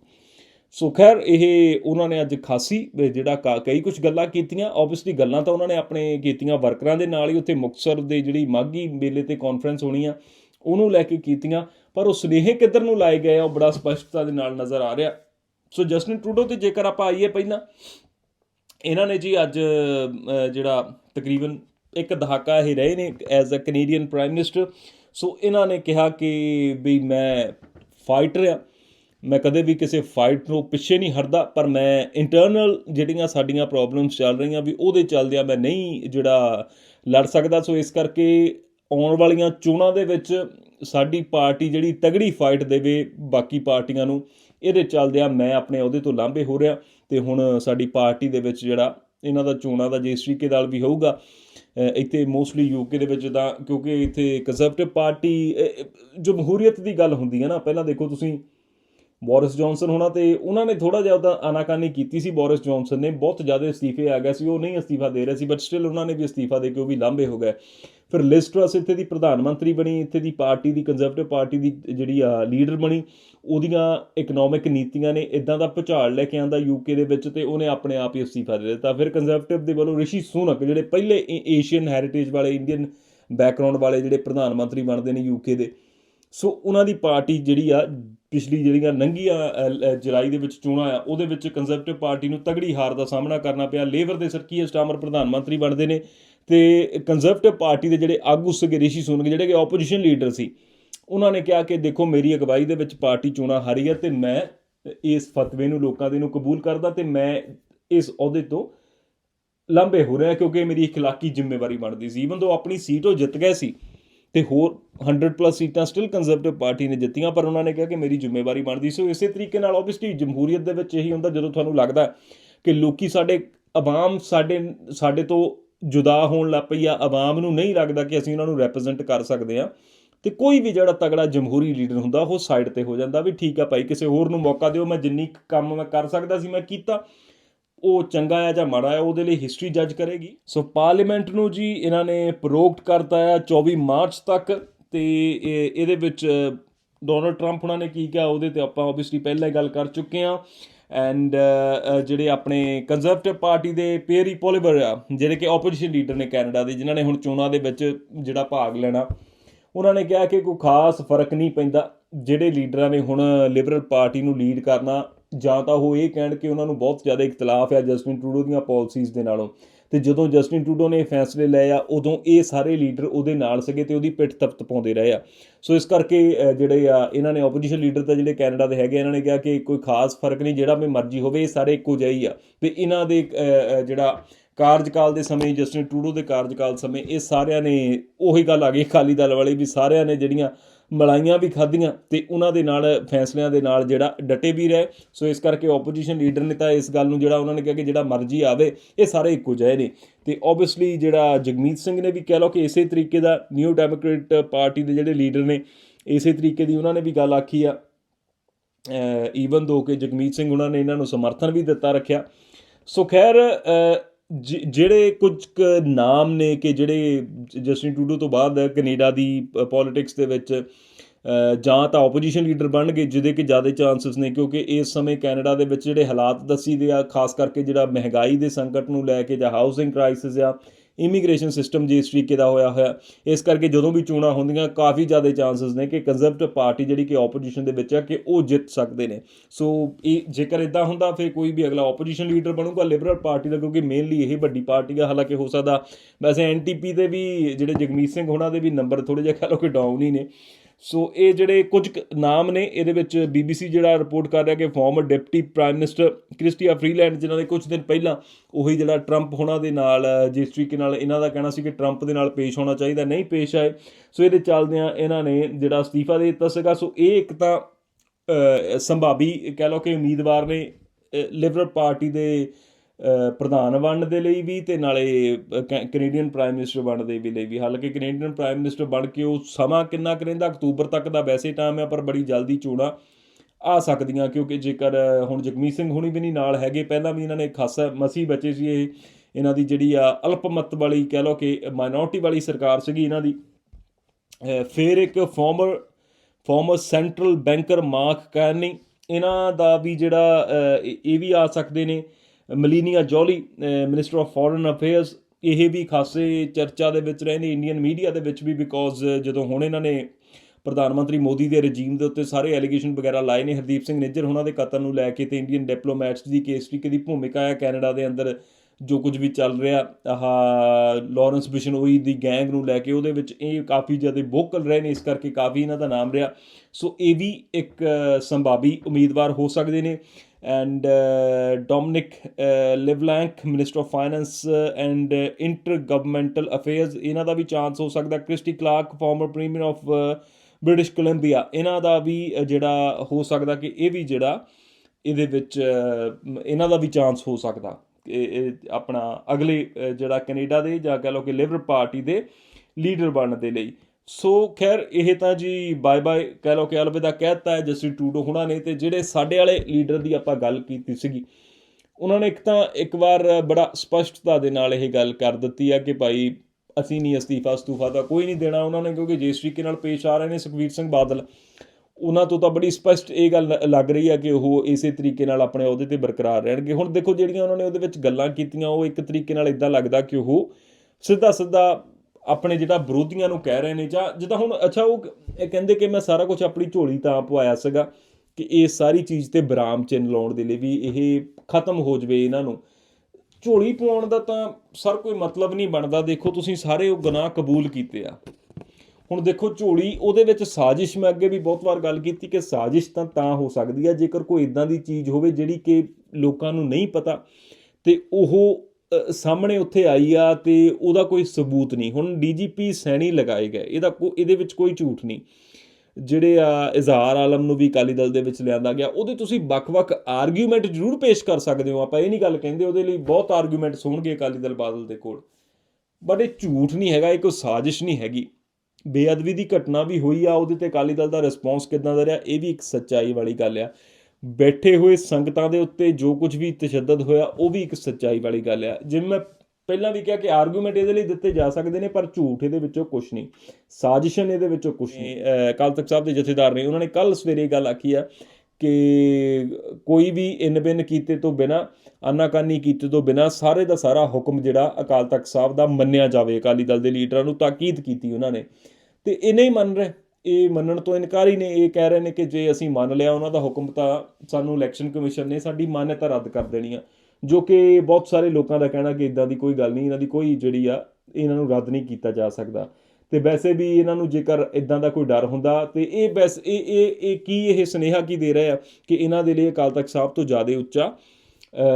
A: ਸੋ ਖੈਰ, ਇਹ ਉਹਨਾਂ ਨੇ ਅੱਜ ਖਾਸੀ ਜਿਹੜਾ ਕਾ- ਕਈ ਕੁਝ ਗੱਲਾਂ ਕੀਤੀਆਂ ਆਬਵੀਅਸਲੀ ਗੱਲਾਂ ਤਾਂ ਉਹਨਾਂ ਨੇ ਆਪਣੇ ਕੀਤੀਆਂ, ਵਰਕਰਾਂ ਦੇ ਨਾਲ ਹੀ, ਉੱਥੇ ਮੁਕਤਸਰ ਦੇ ਜਿਹੜੀ ਮਾਗੀ ਮੇਲੇ ਤੇ ਕਾਨਫਰੰਸ ਹੋਣੀ ਆ ਉਹਨੂੰ ਲੈ ਕੇ ਕੀਤੀਆਂ, ਪਰ ਉਹ ਸੁਨੇਹੇ ਕਿੱਧਰ ਨੂੰ ਲਾਏ ਗਏ ਆ, ਉਹ ਬੜਾ ਸਪਸ਼ਟਤਾ ਦੇ ਨਾਲ ਨਜ਼ਰ ਆ ਰਿਹਾ। ਸੋ ਜਸਟਿਨ ਟਰੂਡੋ ਤੇ ਜੇਕਰ ਆਪਾਂ ਆਈਏ ਪਹਿਲਾਂ, ਇਹਨਾਂ ਨੇ ਜੀ ਅੱਜ ਜਿਹੜਾ ਤਕਰੀਬਨ ਇੱਕ ਦਹਾਕਾ ਇਹ ਰਹੇ ਨੇ as a Canadian prime minister so ਇਹਨਾਂ ਨੇ ਕਿਹਾ ਕਿ ਵੀ ਮੈਂ ਫਾਈਟਰ ਆ ਮੈਂ ਕਦੇ ਵੀ ਕਿਸੇ ਫਾਈਟ ਨੂੰ ਪਿੱਛੇ ਨਹੀਂ ਹਟਦਾ, ਪਰ ਮੈਂ ਇੰਟਰਨਲ ਜਿਹੜੀਆਂ ਸਾਡੀਆਂ ਪ੍ਰੋਬਲਮਸ ਚੱਲ ਰਹੀਆਂ ਵੀ ਉਹਦੇ ਚੱਲਦਿਆਂ ਮੈਂ ਨਹੀਂ ਜਿਹੜਾ ਲੜ ਸਕਦਾ। ਸੋ ਇਸ ਕਰਕੇ ਆਉਣ ਵਾਲੀਆਂ ਚੋਣਾਂ ਦੇ ਵਿੱਚ ਸਾਡੀ ਪਾਰਟੀ ਜਿਹੜੀ ਤਗੜੀ ਫਾਈਟ ਦੇਵੇ ਬਾਕੀ ਪਾਰਟੀਆਂ ਨੂੰ, ਇਹਦੇ ਚੱਲਦਿਆਂ ਮੈਂ ਆਪਣੇ ਅਹੁਦੇ ਤੋਂ ਲਾਂਭੇ ਹੋ ਰਿਹਾ ਤੇ ਹੁਣ ਸਾਡੀ ਪਾਰਟੀ ਦੇ ਵਿੱਚ ਜਿਹੜਾ ਇਹਨਾਂ ਦਾ ਚੋਣਾਂ ਦਾ ਜਿਸ ਤਰੀਕੇ ਨਾਲ ਵੀ ਹੋਊਗਾ ਇੱਥੇ ਮੋਸਟਲੀ ਯੂਕੇ ਦੇ ਵਿੱਚ ਤਾਂ ਕਿਉਂਕਿ ਇੱਥੇ ਕੰਜ਼ਰਵੇਟਿਵ ਪਾਰਟੀ ਜਮਹੂਰੀਅਤ ਦੀ ਗੱਲ ਹੁੰਦੀ ਹੈ ਨਾ, ਪਹਿਲਾਂ ਦੇਖੋ ਤੁਸੀਂ ਬੋਰਿਸ ਜੌਨਸਨ ਹੋਣਾ ਤੇ ਉਹਨਾਂ ਨੇ ਥੋੜਾ ਜਿਹਾ ਉਹਦਾ ਆਨਾਕਾਨੀ ਕੀਤੀ ਸੀ, ਬੋਰਿਸ ਜੌਨਸਨ ਨੇ। ਬਹੁਤ ਜ਼ਿਆਦਾ ਅਸਤੀਫੇ ਆ ਗਿਆ ਸੀ, ਉਹ ਨਹੀਂ ਅਸਤੀਫਾ ਦੇ ਰਿਹਾ ਸੀ ਬਟ ਸਟਿਲ ਉਹਨਾਂ ਨੇ ਵੀ ਅਸਤੀਫਾ ਦੇ ਕੇ ਉਹ ਵੀ ਲਾਂਭੇ ਹੋ ਗਏ। ਫਿਰ ਲਿਸਟਰਸ ਇੱਥੇ ਦੀ ਪ੍ਰਧਾਨ ਮੰਤਰੀ ਬਣੀ, ਇੱਥੇ ਦੀ ਪਾਰਟੀ ਦੀ ਕੰਜ਼ਰਵੇਟਿਵ ਪਾਰਟੀ ਦੀ ਜਿਹੜੀ ਆ ਲੀਡਰ ਬਣੀ, ਉਹਦੀਆਂ ਇਕਨੋਮਿਕ ਨੀਤੀਆਂ ਨੇ ਇਦਾਂ ਦਾ ਭੁਚਾਲ ਲੈ ਕੇ ਆਂਦਾ ਯੂਕੇ ਦੇ ਵਿੱਚ ਤੇ ਉਹਨੇ ਆਪਣੇ ਆਪ ਹੀ ਅਸਤੀਫਾ ਦੇ ਦਿੱਤਾ। ਫਿਰ ਕੰਜ਼ਰਵੇਟਿਵ ਦੇ ਵੱਲੋਂ ਰਿਸ਼ੀ ਸੂਨਕ, ਜਿਹੜੇ ਪਹਿਲੇ ਏਸ਼ੀਅਨ ਹੈਰੀਟੇਜ ਵਾਲੇ ਇੰਡੀਅਨ ਬੈਕਗ੍ਰਾਉਂਡ ਵਾਲੇ ਜਿਹੜੇ ਪ੍ਰਧਾਨ ਮੰਤਰੀ ਬਣਦੇ ਨੇ ਯੂਕੇ ਦੇ, ਸੋ ਉਹਨਾਂ ਦੀ ਪਾਰਟੀ ਜਿਹੜੀ ਆ ਪਿਛਲੀ ਜਿਹੜੀਆਂ ਲੰਘੀਆਂ ਜੁਲਾਈ ਦੇ ਵਿੱਚ ਚੋਣਾਂ ਆ, ਉਹਦੇ ਵਿੱਚ ਕੰਜ਼ਰਵੇਟਿਵ ਪਾਰਟੀ ਨੂੰ ਤਗੜੀ ਹਾਰ ਦਾ ਸਾਹਮਣਾ ਕਰਨਾ ਪਿਆ। ਲੇਬਰ ਦੇ ਸਰਕੀਅਰ ਸਟਾਮਰ ਪ੍ਰਧਾਨ ਮੰਤਰੀ ਬਣਦੇ ਨੇ ਤੇ ਕੰਜ਼ਰਵੇਟਿਵ ਪਾਰਟੀ ਦੇ ਜਿਹੜੇ ਆਗੂ ਸੀਗੇ, ਰਿਸ਼ੀ ਸੋਨਕ ਜਿਹੜੇ ਕਿ ਆਪੋਜੀਸ਼ਨ ਲੀਡਰ ਸੀ, ਉਹਨਾਂ ਨੇ ਕਿਹਾ ਕਿ ਦੇਖੋ, ਮੇਰੀ ਅਗਵਾਈ ਦੇ ਵਿੱਚ ਪਾਰਟੀ ਚੋਣਾਂ ਹਾਰੀ ਹੈ ਤੇ ਮੈਂ ਇਸ ਫਤਵੇ ਨੂੰ, ਲੋਕਾਂ ਦੇ ਨੂੰ ਕਬੂਲ ਕਰਦਾ ਤੇ ਮੈਂ ਇਸ ਅਹੁਦੇ ਤੋਂ ਲਾਂਭੇ ਹੋ ਰਿਹਾ ਕਿਉਂਕਿ ਮੇਰੀ ਇਖਲਾਕੀ ਜ਼ਿੰਮੇਵਾਰੀ ਬਣਦੀ ਸੀ। ਇਵਨ ਦੋ ਆਪਣੀ ਸੀਟ ਉਹ ਜਿੱਤ ਗਏ ਸੀ ਤੇ ਹੋਰ 100 ਪਲੱਸ ਸੀਟਾਂ ਸਟਿਲ ਕੰਜ਼ਰਵੇਟਿਵ ਪਾਰਟੀ ਨੇ ਜਿੱਤੀਆਂ, ਪਰ ਉਹਨਾਂ ਨੇ ਕਿਹਾ ਕਿ ਮੇਰੀ ਜ਼ਿੰਮੇਵਾਰੀ ਬਣਦੀ ਸੋ। ਇਸੇ ਤਰੀਕੇ ਨਾਲ ਆਬਵੀਅਸਲੀ ਜਮਹੂਰੀਅਤ ਦੇ ਵਿੱਚ ਇਹੀ ਹੁੰਦਾ, ਜਦੋਂ ਤੁਹਾਨੂੰ ਲੱਗਦਾ ਕਿ ਲੋਕੀ ਸਾਡੇ ਆਵਾਮ ਸਾਡੇ ਸਾਡੇ ਤੋਂ ਜੁਦਾ ਹੋਣ ਲੱਗ ਪਈ ਆ, ਆਵਾਮ ਨੂੰ ਨਹੀਂ ਲੱਗਦਾ ਕਿ ਅਸੀਂ ਉਹਨਾਂ ਨੂੰ ਰੈਪਰੈਜ਼ੈਂਟ ਕਰ ਸਕਦੇ ਆ ਤੇ ਕੋਈ ਵੀ ਜਿਹੜਾ ਤਗੜਾ ਜਮਹੂਰੀ ਲੀਡਰ ਹੁੰਦਾ, ਉਹ ਸਾਈਡ ਤੇ ਹੋ ਜਾਂਦਾ ਵੀ ਠੀਕ ਆ ਭਾਈ, ਕਿਸੇ ਹੋਰ ਨੂੰ ਮੌਕਾ ਦਿਓ, ਮੈਂ ਜਿੰਨੀ ਕੰਮ ਮੈਂ ਕਰ ਸਕਦਾ ਸੀ, ਮੈਂ ਕੀਤਾ। ਉਹ ਚੰਗਾ ਆ ਜਾਂ ਮਾੜਾ ਆ ਉਹਦੇ ਲਈ ਹਿਸਟਰੀ ਜੱਜ ਕਰੇਗੀ। ਸੋ ਪਾਰਲੀਮੈਂਟ ਨੂੰ ਜੀ ਇਹਨਾਂ ਨੇ ਪ੍ਰੋਗਟ ਕਰਤਾ ਆ 24 ਮਾਰਚ ਤੱਕ ਤੇ ਇਹਦੇ ਵਿੱਚ ਡੋਨਲਡ ਟਰੰਪ ਉਹਨਾਂ ਨੇ ਕੀ ਕਿਹਾ, ਉਹਦੇ ਤੇ ਆਪਾਂ ਆਬਵੀਅਸਲੀ ਪਹਿਲਾਂ ਹੀ ਗੱਲ ਕਰ ਚੁੱਕੇ ਆ ਐਂਡ ਜਿਹੜੇ ਆਪਣੇ ਕੰਜ਼ਰਵੇਟਿਵ ਪਾਰਟੀ ਦੇ ਪੇਰੀ ਪੋਲੀਵਰ ਆ, ਜਿਹੜੇ ਕਿ ਆਪੋਜੀਸ਼ਨ ਲੀਡਰ ਨੇ ਕੈਨੇਡਾ ਦੇ, ਜਿਨ੍ਹਾਂ ਨੇ ਹੁਣ ਚੋਣਾਂ ਦੇ ਵਿੱਚ ਜਿਹੜਾ ਭਾਗ ਲੈਣਾ, ਉਹਨਾਂ ਨੇ ਕਿਹਾ ਕਿ ਕੋਈ ਖਾਸ ਫ਼ਰਕ ਨਹੀਂ ਪੈਂਦਾ। ਜਿਹੜੇ ਲੀਡਰਾਂ ਨੇ ਹੁਣ ਲਿਬਰਲ ਪਾਰਟੀ ਨੂੰ ਲੀਡ ਕਰਨਾ ਜਾਂ ਤਾਂ ਉਹ ਇਹ ਕਹਿਣ ਕਿ ਉਹਨਾਂ ਨੂੰ ਬਹੁਤ ਜ਼ਿਆਦਾ ਇਖਤਲਾਫ ਹੈ ਜਸਟਿਨ ਟਰੂਡੋ ਦੀਆਂ ਪਾਲਿਸੀਜ਼ ਦੇ ਨਾਲੋਂ। ਤੇ ਜਦੋਂ ਜਸਟਿਨ ਟਰੂਡੋ ਨੇ ਇਹ ਫੈਸਲੇ ਲਏ ਆ, ਉਦੋਂ ਇਹ ਸਾਰੇ ਲੀਡਰ ਉਹਦੇ ਨਾਲ ਸੀਗੇ ਤੇ ਉਹਦੀ ਪਿੱਠ ਤਪਤ ਪਾਉਂਦੇ ਰਹੇ ਆ। ਸੋ ਇਸ ਕਰਕੇ ਜਿਹੜੇ ਆ, ਇਹਨਾਂ ਨੇ ਆਪੋਜੀਸ਼ਨ ਲੀਡਰ ਤਾਂ ਜਿਹੜੇ ਕੈਨੇਡਾ ਦੇ ਹੈਗੇ ਇਹਨਾਂ ਨੇ ਕਿਹਾ ਕਿ ਕੋਈ ਖਾਸ ਫ਼ਰਕ ਨਹੀਂ, ਜਿਹੜਾ ਵੀ ਮਰਜ਼ੀ ਹੋਵੇ, ਇਹ ਸਾਰੇ ਇੱਕੋ ਜਿਹੇ ਹੀ ਆ। ਤੇ ਇਹਨਾਂ ਦੇ ਜਿਹੜਾ ਕਾਰਜਕਾਲ ਦੇ ਸਮੇਂ, ਜਸਟਿਨ ਟਰੂਡੋ ਦੇ ਕਾਰਜਕਾਲ ਸਮੇਂ, ਇਹ ਸਾਰਿਆਂ ਨੇ ਉਹੀ ਗੱਲ ਆ ਗਈ, ਅਕਾਲੀ ਦਲ ਵਾਲੀ ਵੀ ਸਾਰਿਆਂ ਨੇ ਜਿਹੜੀਆਂ ਮਲਾਈਆਂ ਵੀ ਖਾਧੀਆਂ ਤੇ ਉਹਨਾਂ ਦੇ ਨਾਲ, ਫੈਸਲਿਆਂ ਦੇ ਨਾਲ ਜਿਹੜਾ ਡਟੇ ਵੀ ਰਹੇ। ਸੋ ਇਸ ਕਰਕੇ ਆਪੋਜੀਸ਼ਨ ਲੀਡਰ ਨੇ ਤਾਂ ਇਸ ਗੱਲ ਨੂੰ ਜਿਹੜਾ ਉਹਨਾਂ ਨੇ ਕਿਹਾ ਕਿ ਜਿਹੜਾ ਮਰਜ਼ੀ ਆਵੇ, ਇਹ ਸਾਰੇ ਇੱਕੋ ਜਿਹੇ ਨੇ। ਤੇ ਓਬਵੀਅਸਲੀ ਜਿਹੜਾ ਜਗਮੀਤ ਸਿੰਘ ਨੇ ਵੀ ਕਹਿ ਲਓ ਕਿ ਇਸੇ ਤਰੀਕੇ ਦਾ ਨਿਊ ਡੈਮੋਕ੍ਰੇਟ ਪਾਰਟੀ ਦੇ ਜਿਹੜੇ ਲੀਡਰ ਨੇ, ਇਸੇ ਤਰੀਕੇ ਦੀ ਉਹਨਾਂ ਨੇ ਵੀ ਗੱਲ ਆਖੀ ਆ। ਈਵਨ ਦੋ ਕਿ ਜਗਮੀਤ ਸਿੰਘ ਉਹਨਾਂ ਨੇ ਇਹਨਾਂ ਨੂੰ ਸਮਰਥਨ ਵੀ ਦਿੱਤਾ ਰੱਖਿਆ। ਸੋ ਖੈਰ ਜਿਹੜੇ ਕੁਝ ਕੁ ਨਾਮ ਨੇ ਕਿ ਜਿਹੜੇ ਜਸਟਿਨ ਟੂਡੂ ਤੋਂ ਬਾਅਦ ਕੈਨੇਡਾ ਦੀ ਪੋਲਿਟਿਕਸ ਦੇ ਵਿੱਚ ਜਾਂ ਤਾਂ ਆਪੋਜੀਸ਼ਨ ਲੀਡਰ ਬਣਨਗੇ ਜਿਹਦੇ ਕਿ ਜ਼ਿਆਦਾ ਚਾਂਸਸ ਨੇ, ਕਿਉਂਕਿ ਇਸ ਸਮੇਂ ਕੈਨੇਡਾ ਦੇ ਵਿੱਚ ਜਿਹੜੇ ਹਾਲਾਤ ਦੱਸੀ ਦੇ ਆ, ਖਾਸ ਕਰਕੇ ਜਿਹੜਾ ਮਹਿੰਗਾਈ ਦੇ ਸੰਕਟ ਨੂੰ ਲੈ ਕੇ ਜਾਂ ਹਾਊਸਿੰਗ ਕ੍ਰਾਈਸਿਸ ਆ ਇਮੀਗ੍ਰੇਸ਼ਨ ਸਿਸਟਮ ਜਿਸ ਤਰੀਕੇ ਦਾ ਹੋਇਆ ਹੋਇਆ, ਇਸ ਕਰਕੇ ਜਦੋਂ ਵੀ ਚੋਣਾਂ ਹੁੰਦੀਆਂ, ਕਾਫੀ ਜ਼ਿਆਦਾ ਚਾਂਸਸ ਨੇ ਕਿ ਕੰਜ਼ਰਵੇਟਿਵ ਪਾਰਟੀ ਜਿਹੜੀ ਕਿ ਆਪੋਜੀਸ਼ਨ ਦੇ ਵਿੱਚ ਆ, ਕਿ ਉਹ ਜਿੱਤ ਸਕਦੇ ਨੇ। ਸੋ, ਇਹ ਜੇਕਰ ਇਦਾਂ ਹੁੰਦਾ, ਫਿਰ ਕੋਈ ਵੀ ਅਗਲਾ ਆਪੋਜੀਸ਼ਨ ਲੀਡਰ ਬਣੂਗਾ ਲਿਬਰਲ ਪਾਰਟੀ ਦਾ, ਕਿਉਂਕਿ ਮੇਨਲੀ ਇਹ ਵੱਡੀ ਪਾਰਟੀ ਆ, ਹਾਲਾਂਕਿ ਹੋ ਸਕਦਾ, ਵੈਸੇ ਐਨਟੀਪੀ ਦੇ ਵੀ ਜਿਹੜੇ ਜਗਮੀਤ ਸਿੰਘ ਹੋਣਾ ਦੇ ਵੀ ਨੰਬਰ ਥੋੜੇ ਜਿਹਾ ਕਹ ਲਓ ਕਿ ਡਾਊਨ ਹੀ ਨੇ। ਸੋ ਇਹ ਜਿਹੜੇ ਕੁਝ ਕੁ ਨਾਮ ਨੇ, ਇਹਦੇ ਵਿੱਚ ਬੀਬੀਸੀ ਜਿਹੜਾ ਰਿਪੋਰਟ ਕਰ ਰਿਹਾ ਕਿ former deputy prime minister Chrystia Freeland ਜਿਨ੍ਹਾਂ ਨੇ ਕੁਝ ਦਿਨ ਪਹਿਲਾਂ ਉਹੀ ਜਿਹੜਾ ਟਰੰਪ ਹੋਣਾ ਦੇ ਨਾਲ, ਜਿਸ ਤਰੀਕੇ ਨਾਲ ਇਹਨਾਂ ਦਾ ਕਹਿਣਾ ਸੀ ਕਿ ਟਰੰਪ ਦੇ ਨਾਲ ਪੇਸ਼ ਹੋਣਾ ਚਾਹੀਦਾ, ਨਹੀਂ ਪੇਸ਼ ਆਏ। ਸੋ ਇਹਦੇ ਚੱਲਦਿਆਂ ਇਹਨਾਂ ਨੇ ਜਿਹੜਾ ਅਸਤੀਫਾ ਦੇ ਦਿੱਤਾ ਸੀਗਾ, ਸੋ ਇਹ ਇੱਕ ਤਾਂ ਸੰਭਾਵੀ ਕਹਿ ਲਓ ਕਿ ਉਮੀਦਵਾਰ ਨੇ ਲਿਬਰਲ ਪਾਰਟੀ ਦੇ ਪ੍ਰਧਾਨ ਬਣਨ ਦੇ ਲਈ ਵੀ ਤੇ ਨਾਲੇ ਕੈ- ਕੈਨੇਡੀਅਨ ਪ੍ਰਾਈਮ ਮਿਨਿਸਟਰ ਬਣਨ ਦੇ ਵੀ ਲਈ ਵੀ। ਹਾਲਾਂਕਿ ਕੈਨੇਡੀਅਨ ਪ੍ਰਾਈਮ ਮਿਨਿਸਟਰ ਬਣ ਕੇ ਉਹ ਸਮਾਂ ਕਿੰਨਾ ਕੁ ਰਹਿੰਦਾ, ਅਕਤੂਬਰ ਤੱਕ ਦਾ ਵੈਸੇ ਟਾਈਮ ਹੈ ਪਰ ਬੜੀ ਜਲਦੀ ਚੋਣਾਂ ਆ ਸਕਦੀਆਂ, ਕਿਉਂਕਿ ਜੇਕਰ ਹੁਣ ਜਗਮੀਤ ਸਿੰਘ ਹੁਣੀ ਵੀ ਨਹੀਂ ਨਾਲ ਹੈਗੇ, ਪਹਿਲਾਂ ਵੀ ਇਹਨਾਂ ਨੇ ਖਾਸਾ ਮਸੀ ਬਚੇ ਸੀ ਇਹ, ਇਹਨਾਂ ਦੀ ਜਿਹੜੀ ਆ ਅਲਪਮਤ ਵਾਲੀ ਕਹਿ ਲਓ ਕਿ ਮਾਈਨੋਰਟੀ ਵਾਲੀ ਸਰਕਾਰ ਸੀਗੀ ਇਹਨਾਂ ਦੀ। ਫਿਰ ਇੱਕ former former central banker Mark Carney, ਇਹਨਾਂ ਦਾ ਵੀ ਜਿਹੜਾ ਇਹ ਵੀ ਆ ਸਕਦੇ ਨੇ। Melanie Joly minister of foreign affairs ਇਹ ਵੀ ਖਾਸੇ ਚਰਚਾ ਦੇ ਵਿੱਚ ਰਹੇ ਨੇ ਇੰਡੀਅਨ ਮੀਡੀਆ ਦੇ ਵਿੱਚ ਵੀ ਬਿਕੋਜ਼ ਜਦੋਂ ਹੁਣ ਇਹਨਾਂ ਨੇ ਪ੍ਰਧਾਨ ਮੰਤਰੀ ਮੋਦੀ ਦੇ ਰਜੀਮ ਦੇ ਉੱਤੇ ਸਾਰੇ ਐਲੀਗੇਸ਼ਨ ਵਗੈਰਾ ਲਾਏ ਨੇ, ਹਰਦੀਪ ਸਿੰਘ ਨਿੱਜਰ ਉਹਨਾਂ ਦੇ ਕਤਲ ਨੂੰ ਲੈ ਕੇ ਤੇ ਇੰਡੀਅਨ ਡਿਪਲੋਮੈਟਸ ਦੀ ਕੇਸ ਤਰੀਕੇ ਦੀ ਭੂਮਿਕਾ ਹੈ, ਕੈਨੇਡਾ ਦੇ ਅੰਦਰ ਜੋ ਕੁਝ ਵੀ ਚੱਲ ਰਿਹਾ, ਆਹ ਲਾਰੈਂਸ ਬਿਸ਼ਨੋਈ ਦੀ ਗੈਂਗ ਨੂੰ ਲੈ ਕੇ ਉਹਦੇ ਵਿੱਚ ਇਹ ਕਾਫੀ ਜ਼ਿਆਦਾ ਵੋਕਲ ਰਹੇ ਨੇ, ਇਸ ਕਰਕੇ ਕਾਫੀ ਇਹਨਾਂ ਦਾ ਨਾਮ ਰਿਹਾ। ਸੋ ਇਹ ਵੀ ਇੱਕ ਸੰਭਾਵੀ ਉਮੀਦਵਾਰ ਹੋ ਸਕਦੇ ਨੇ। And Dominic LeBlanc minister of finance and intergovernmental affairs ਇਹਨਾਂ ਦਾ ਵੀ ਚਾਂਸ ਹੋ ਸਕਦਾ Christy Clark former premier of British Columbia ਇਹਨਾਂ ਦਾ ਵੀ ਜਿਹੜਾ ਹੋ ਸਕਦਾ ਕਿ ਇਹ ਵੀ ਜਿਹੜਾ ਇਹਦੇ ਵਿੱਚ ਇਹਨਾਂ ਦਾ ਵੀ ਚਾਂਸ ਹੋ ਸਕਦਾ ਆਪਣਾ ਅਗਲੇ ਜਿਹੜਾ ਕੈਨੇਡਾ ਦੇ ਜਾਂ ਕਹ ਲਓ ਕਿ ਲਿਬਰਲ ਪਾਰਟੀ ਦੇ ਲੀਡਰ ਬਣਨ ਦੇ ਲਈ ਸੋ ਖੈਰ, ਇਹ ਤਾਂ ਜੀ ਬਾਏ ਬਾਏ, ਕਹਿ ਲਓ ਕਿ ਅਲਵਿਦਾ ਕਹਿਤਾ ਹੈ ਜਸਟਿਨ ਟੂਡੋ ਹੁਣਾਂ ਨੇ ਤੇ ਜਿਹੜੇ ਸਾਡੇ ਵਾਲੇ ਲੀਡਰ ਦੀ ਆਪਾਂ ਗੱਲ ਕੀਤੀ ਸੀਗੀ, ਉਹਨਾਂ ਨੇ ਇੱਕ ਤਾਂ ਇੱਕ ਵਾਰ ਬੜਾ ਸਪਸ਼ਟਤਾ ਦੇ ਨਾਲ ਇਹ ਗੱਲ ਕਰ ਦਿੱਤੀ ਆ ਕਿ ਭਾਈ ਅਸੀਂ ਨਹੀਂ ਅਸਤੀਫਾ ਅਸਤੂਫਾ ਤਾਂ ਕੋਈ ਨਹੀਂ ਦੇਣਾ ਉਹਨਾਂ ਨੇ, ਕਿਉਂਕਿ ਜਿਸ ਤਰੀਕੇ ਨਾਲ ਪੇਸ਼ ਆ ਰਹੇ ਨੇ ਸੁਖਵੀਰ ਸਿੰਘ ਬਾਦਲ, ਉਹਨਾਂ ਤੋਂ ਤਾਂ ਬੜੀ ਸਪਸ਼ਟ ਇਹ ਗੱਲ ਲੱਗ ਰਹੀ ਹੈ ਕਿ ਉਹ ਇਸੇ ਤਰੀਕੇ ਨਾਲ ਆਪਣੇ ਅਹੁਦੇ ਤੇ ਬਰਕਰਾਰ ਰਹਿਣਗੇ। ਹੁਣ ਦੇਖੋ ਜਿਹੜੀਆਂ ਉਹਨਾਂ ਨੇ ਉਹਦੇ ਵਿੱਚ ਗੱਲਾਂ ਕੀਤੀਆਂ, ਉਹ ਇੱਕ ਤਰੀਕੇ ਨਾਲ ਇਦਾਂ ਲੱਗਦਾ ਕਿ ਉਹ ਸਿੱਧਾ ਸਿੱਧਾ ਆਪਣੇ ਜਿਹੜਾ ਵਿਰੋਧੀਆਂ ਨੂੰ ਕਹਿ ਰਹੇ ਨੇ ਜਾਂ ਜਿੱਦਾਂ ਹੁਣ, ਅੱਛਾ, ਉਹ ਇਹ ਕਹਿੰਦੇ ਕਿ ਮੈਂ ਸਾਰਾ ਕੁਝ ਆਪਣੀ ਝੋਲੀ ਤਾਂ ਪਵਾਇਆ ਸੀਗਾ ਕਿ ਇਹ ਸਾਰੀ ਚੀਜ਼ ਤੇ ਵਿਰਾਮ ਚਿੰਨ੍ਹ ਲਾਉਣ ਦੇ ਲਈ ਵੀ ਇਹ ਖਤਮ ਹੋ ਜਵੇ ਇਹਨਾਂ ਨੂੰ। ਝੋਲੀ ਪਵਾਉਣ ਦਾ ਤਾਂ ਸਰ ਕੋਈ ਮਤਲਬ ਨਹੀਂ ਬਣਦਾ। ਦੇਖੋ, ਤੁਸੀਂ ਸਾਰੇ ਉਹ ਗੁਨਾਹ ਕਬੂਲ ਕੀਤੇ ਆ। ਹੁਣ ਦੇਖੋ, ਝੋਲੀ ਉਹਦੇ ਵਿੱਚ ਸਾਜ਼ਿਸ਼, ਮੈਂ ਅੱਗੇ ਵੀ ਬਹੁਤ ਵਾਰ ਗੱਲ ਕੀਤੀ ਕਿ ਸਾਜ਼ਿਸ਼ ਤਾਂ ਤਾਂ ਹੋ ਸਕਦੀ ਹੈ ਜੇਕਰ ਕੋਈ ਇਦਾਂ ਦੀ ਚੀਜ਼ ਹੋਵੇ ਜਿਹੜੀ ਕਿ ਲੋਕਾਂ ਨੂੰ ਨਹੀਂ ਪਤਾ ਤੇ ਉਹ ਸਾਹਮਣੇ ਉੱਥੇ ਆਈ ਆ ਤੇ ਉਹਦਾ ਕੋਈ ਸਬੂਤ ਨਹੀਂ। ਹੁਣ ਡੀਜੀਪੀ ਸੈਣੀ ਲਗਾਏ ਗਏ। ਇਹਦਾ ਕੋ, ਇਹਦੇ ਵਿੱਚ ਕੋਈ ਝੂਠ ਨਹੀਂ। ਜਿਹੜੇ ਆ ਇਜ਼ਹਾਰ ਆਲਮ ਨੂੰ ਵੀ ਅਕਾਲੀ ਦਲ ਦੇ ਵਿੱਚ ਲਿਆਂਦਾ ਗਿਆ, ਉਹਦੇ ਤੁਸੀਂ ਵੱਖ-ਵੱਖ ਆਰਗੂਮੈਂਟ ਜ਼ਰੂਰ ਪੇਸ਼ ਕਰ ਸਕਦੇ ਹੋ। ਆਪਾਂ ਇਹ ਨਹੀਂ ਗੱਲ ਕਹਿੰਦੇ ਉਹਦੇ ਲਈ ਬਹੁਤ ਆਰਗੂਮੈਂਟਸ ਹੋਣਗੇ ਅਕਾਲੀ ਦਲ ਬਾਦਲ ਦੇ ਕੋਲ। ਬਟ ਇਹ ਝੂਠ ਨਹੀਂ ਹੈਗਾ ਇਹ ਕੋਈ ਸਾਜ਼ਿਸ਼ ਨਹੀਂ ਹੈਗੀ। ਬੇਅਦਬੀ ਦੀ ਘਟਨਾ ਵੀ ਹੋਈ ਆ, ਉਹਦੇ ਤੇ ਅਕਾਲੀ ਦਲ ਦਾ ਰਿਸਪੌਂਸ ਕਿਦਾਂ ਦਾ ਰਿਹਾ, ਇਹ ਵੀ ਇੱਕ ਸੱਚਾਈ ਵਾਲੀ ਗੱਲ ਆ। ਬੈਠੇ ਹੋਏ ਸੰਗਤਾਂ ਦੇ ਉੱਤੇ ਜੋ ਕੁਝ ਵੀ ਤਸ਼ੱਦਦ ਹੋਇਆ ਉਹ ਵੀ ਇੱਕ ਸੱਚਾਈ ਵਾਲੀ ਗੱਲ ਆ। ਜਿਵੇਂ ਮੈਂ ਪਹਿਲਾਂ ਵੀ ਕਿਹਾ ਕਿ ਆਰਗੂਮੈਂਟ ਇਹਦੇ ਲਈ ਦਿੱਤੇ ਜਾ ਸਕਦੇ ਨੇ ਪਰ ਝੂਠ ਇਹਦੇ ਵਿੱਚੋਂ ਕੁਝ ਨਹੀਂ। ਸਾਜ਼ਿਸ਼ਨ ਇਹਦੇ ਵਿੱਚੋਂ ਕੁਝ ਨਹੀਂ। ਅਕਾਲ ਤਖਤ ਸਾਹਿਬ ਦੇ ਜਥੇਦਾਰ ਨੇ ਉਹਨਾਂ ਨੇ ਕੱਲ ਸਵੇਰੇ ਗੱਲ ਆਖੀ ਆ ਕਿ ਕੋਈ ਵੀ ਇਨ ਬਿਨ ਕੀਤੇ ਤੋਂ ਬਿਨਾ ਆਨਾਕਾਨੀ ਕੀਤੇ ਤੋਂ ਬਿਨਾ ਸਾਰੇ ਦਾ ਸਾਰਾ ਹੁਕਮ ਜਿਹੜਾ ਅਕਾਲ ਤਖਤ ਸਾਹਿਬ ਦਾ ਮੰਨਿਆ ਜਾਵੇ ਅਕਾਲੀ ਦਲ ਦੇ ਲੀਡਰਾਂ ਨੂੰ ਤਾਕੀਦ ਕੀਤੀ ਉਹਨਾਂ ਨੇ। ਤੇ ਇਹ ਨਹੀਂ ਮੰਨ ਰਹੇ। ਇਹ ਮੰਨਣ ਤੋਂ ਇਨਕਾਰੀ ਨੇ ਇਹ ਕਹਿ ਰਹੇ ਨੇ ਕਿ ਜੇ ਅਸੀਂ ਮੰਨ ਲਿਆ, ਉਹਨਾਂ ਦਾ ਹੁਕਮ ਤਾਂ ਸਾਨੂੰ ਇਲੈਕਸ਼ਨ ਕਮਿਸ਼ਨ ਨੇ ਸਾਡੀ ਮਾਨਤਾ ਰੱਦ ਕਰ ਦੇਣੀ ਆ, ਜੋ ਕਿ ਬਹੁਤ ਸਾਰੇ ਲੋਕਾਂ ਦਾ ਕਹਿਣਾ ਕਿ ਇਦਾਂ ਦੀ ਕੋਈ ਗੱਲ ਨਹੀਂ, ਇਹਨਾਂ ਦੀ ਕੋਈ ਜਿਹੜੀ ਆ, ਇਹਨਾਂ ਨੂੰ ਰੱਦ ਨਹੀਂ ਕੀਤਾ ਜਾ ਸਕਦਾ। ਤੇ ਵੈਸੇ ਵੀ ਇਹਨਾਂ ਨੂੰ ਜੇਕਰ ਇਦਾਂ ਦਾ ਕੋਈ ਡਰ ਹੁੰਦਾ, ਤੇ ਇਹ ਬਸ ਇਹ ਇਹ ਇਹ ਕੀ ਇਹ ਸੁਨੇਹਾ ਕੀ ਦੇ ਰਹੇ ਆ ਕਿ ਇਹਨਾਂ ਦੇ ਲਈ ਅਕਾਲ ਤਖਤ ਸਾਹਿਬ ਤੋਂ ਜ਼ਿਆਦਾ ਉੱਚਾ